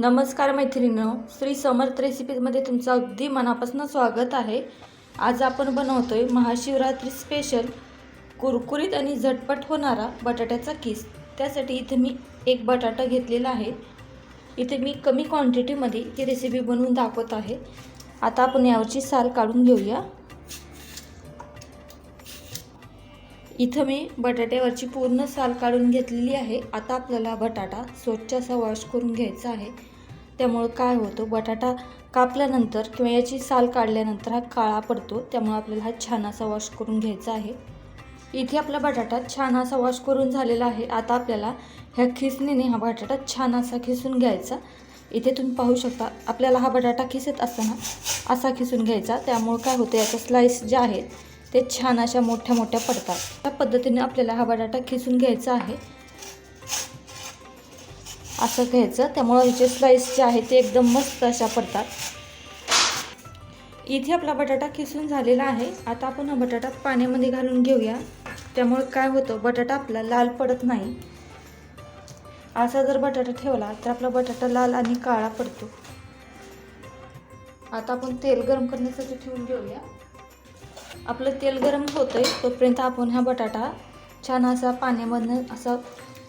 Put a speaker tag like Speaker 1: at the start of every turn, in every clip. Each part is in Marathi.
Speaker 1: नमस्कार मैत्रिणींनो श्री समर्थ रेसिपीजमध्ये तुमचं अगदी मनापासून स्वागत आहे. आज आपण बनवतो आहे महाशिवरात्री स्पेशल कुरकुरीत आणि झटपट होणारा बटाट्याचा किस. त्यासाठी इथे मी एक बटाटा घेतलेला आहे. इथे मी कमी क्वांटिटीमध्ये ही रेसिपी बनवून दाखवत आहे. आता आपण यावरची साल काढून घेऊया. इथं मी बटाट्यावरची पूर्ण साल काढून घेतलेली आहे. आता आपल्याला बटाटा स्वच्छ असा वॉश करून घ्यायचा आहे. त्यामुळं काय होतं बटाटा कापल्यानंतर किंवा याची साल काढल्यानंतर हा काळा पडतो. त्यामुळे आपल्याला हा छान असा वॉश करून घ्यायचा आहे. इथे आपला बटाटा छान असा वॉश करून झालेला आहे. आता आपल्याला ह्या खिसणीने हा बटाटा छान असा खिसून घ्यायचा. इथे तुम्ही पाहू शकता आपल्याला हा बटाटा खिसत असताना असा खिसून घ्यायचा. त्यामुळे काय होतं याच्या स्लाईस ज्या आहेत ते छान अशा मोठ्या मोठ्या पडतात. त्या पद्धतीने आपल्याला हा बटाटा खिसून घ्यायचा आहे. असं घ्यायचं. त्यामुळं ह्याचे स्लाईस जे आहे ते एकदम मस्त अशा पडतात. इथे आपला बटाटा खिसून झालेला आहे. आता आपण हा बटाटा पाण्यामध्ये घालून घेऊया. त्यामुळे काय होतं बटाटा आपला लाल पडत नाही. असा जर बटाटा ठेवला तर आपला बटाटा लाल आणि काळा पडतो. आता आपण तेल गरम करण्यासाठी ठेवून घेऊया. आपलं तेल गरम होतंय तोपर्यंत आपण हा बटाटा छान असा पाण्यामधनं असा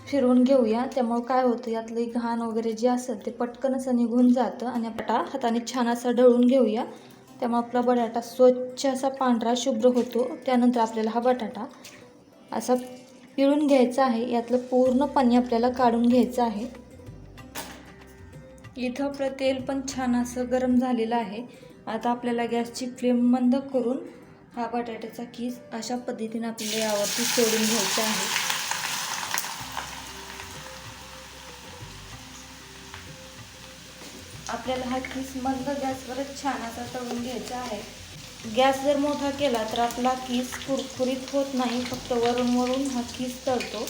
Speaker 1: फिरवून घेऊया. त्यामुळं काय होतं यातलं घाण वगैरे जे असतं ते पटकन असं निघून जातं आणि बटाटा हाताने छान असा ढळून घेऊया. त्यामुळे आपला बटाटा स्वच्छ असा पांढरा शुभ्र होतो. त्यानंतर आपल्याला हा बटाटा असा पिळून घ्यायचा आहे. यातलं पूर्ण पाणी आपल्याला काढून घ्यायचं आहे. इथं आपलं तेल पण छान असं गरम झालेलं आहे. आता आपल्याला गॅसची फ्लेम बंद करून हा बटाट्याचा किस अशा पद्धतीने आपल्याला यावरती सोडून घ्यायचा आहे. आपल्याला हा किस मंद गॅसवरच छान असा तळून घ्यायचा आहे. गॅस जर मोठा केला तर आपला किस कुरकुरीत होत नाही फक्त वरून वरून हा किस तळतो.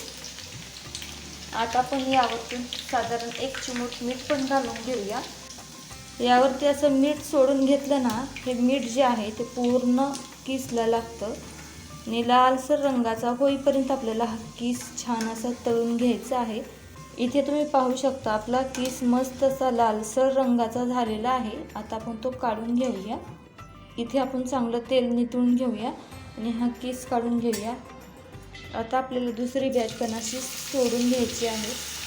Speaker 1: आता आपण यावरती साधारण एक चिमूट मीठ पण घालून घेऊया. यावरती असं मीठ सोडून घेतलं ना हे मीठ जे आहे ते पूर्ण किसला लागतं? आणि लालसर रंगाचा होईपर्यंत आपल्याला हा किस छान असा तळून घ्यायचा आहे. इथे तुम्ही पाहू शकता आपला किस मस्त असा लालसर रंगाचा झालेला आहे. आता आपण तो काढून घेऊया. इथे आपण चांगलं तेल नितळून घेऊया आणि हा किस काढून घेऊया. आता आपल्याला दुसरी बॅच कणाशी सोडून घ्यायची आहे.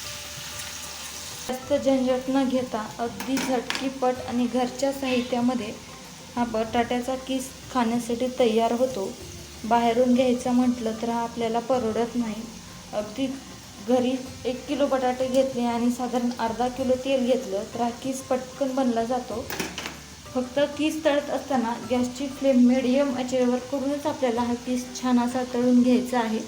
Speaker 1: जास्त झंझट न घेता अगदी झटकीपट आणि घरच्या साहित्यामध्ये हा बटाट्याचा किस खाण्यासाठी तयार होतो. बाहेरून घ्यायचा म्हटलं तर हा आपल्याला परवडत नाही. अगदी घरी एक किलो बटाटे घेतले आणि साधारण अर्धा किलो तेल घेतलं तर हा किस पटकन बनला जातो. फक्त किस तळत असताना गॅसची फ्लेम मिडियम याच्यावर करूनच आपल्याला हा किस छान असा तळून घ्यायचा आहे.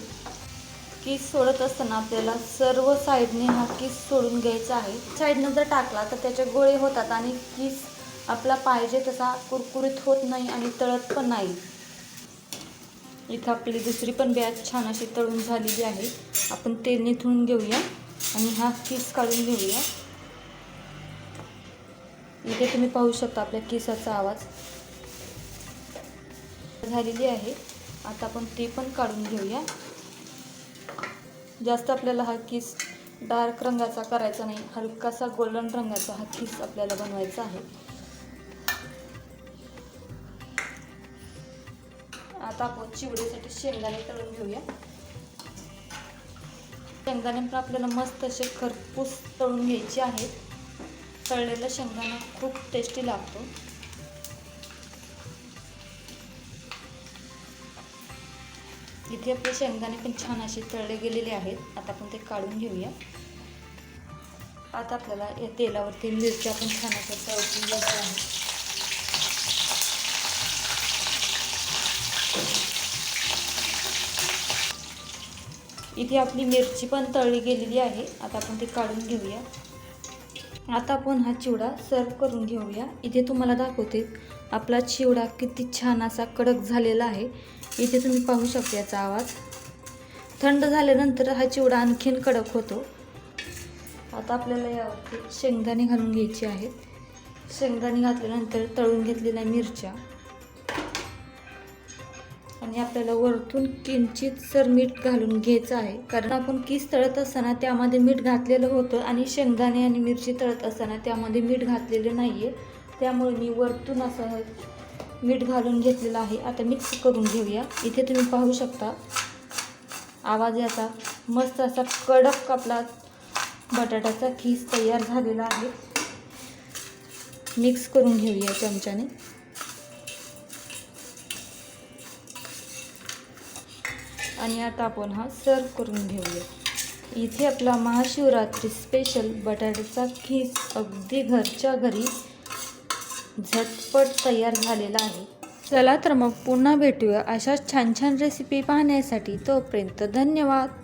Speaker 1: किस सोडत असताना आपल्याला सर्व साईडने हा किस सोडून घ्यायचा आहे. साईडनं जर टाकला तर त्याचे गोळे होतात आणि किस आपला पाहिजे तसा कुरकुरीत होत नाही आणि तळत पण नाही. इथं आपली दुसरी पण बॅच छान अशी तळून झालेली आहे. आपण तेल निथळून घेऊया आणि हा किस काढून घेऊया. इथे तुम्ही पाहू शकता आपल्या किसाचा आवाज. झालेली आहे. आता आपण ते पण काढून घेऊया. जास्त आपल्याला हा किस डार्क रंगाचा करायचा नाही. हलकासा गोल्डन रंगाचा हा किस आपल्याला बनवायचा आहे. आता आपण चिवडीसाठी शेंगदाणे तळून घेऊया. शेंगदाणे पण आपल्याला मस्त असे खरपूस तळून घ्यायचे आहेत. तळलेला शेंगदाणा खूप टेस्टी लागतो. इथे आपले शेंगदाणे पण छान असे तळले गेलेले आहेत. आता आपण ते काढून घेऊया. आता आपल्याला या तेलावरती मिरच्या पण छान असं तळून घ्यायचं आहे इथे आपली मिरची पण तळली गेलेली आहे. आता आपण ती काढून घेऊया. आता आपण हा चिवडा सर्व करून घेऊया. इथे तुम्हाला दाखवते आपला चिवडा किती छान असा कडक झालेला आहे. इथे तुम्ही पाहू शकता याचा आवाज. थंड झाल्यानंतर हा चिवडा आणखीन कडक होतो. आता आपल्याला यावरती शेंगदाणे घालून घ्यायचे आहेत. शेंगदाणे घातल्यानंतर तळून घेतलेल्या मिरच्या. आणि आपल्याला वरतून किंचित सर मीठ घालून घ्यायचं आहे. कारण आपण किस तळत असताना त्यामध्ये मीठ घातलेलं होतं आणि शेंगदाणे आणि मिरची तळत असताना त्यामध्ये मीठ घातलेलं नाही आहे त्यामुळे मी वरतून असं मीठ घालून घेतलेलं आहे. आता मिक्स करून घेऊया. इथे तुम्ही पाहू शकता. आवाज याचा मस्त असा कडक आपला बटाट्याचा खीस तयार झालेला आहे. मिक्स करून घेऊया चमच्याने. आणि आता आपण हा सर्व करून घेऊया. इथे आपला महाशिवरात्री स्पेशल बटाट्याचा खीस अगदी घरच्या घरी झटपट तयार झालेला आहे. चला तर मग पुन्हा भेटूया अशाच छान छान रेसिपी पाहण्यासाठी. तोपर्यंत धन्यवाद.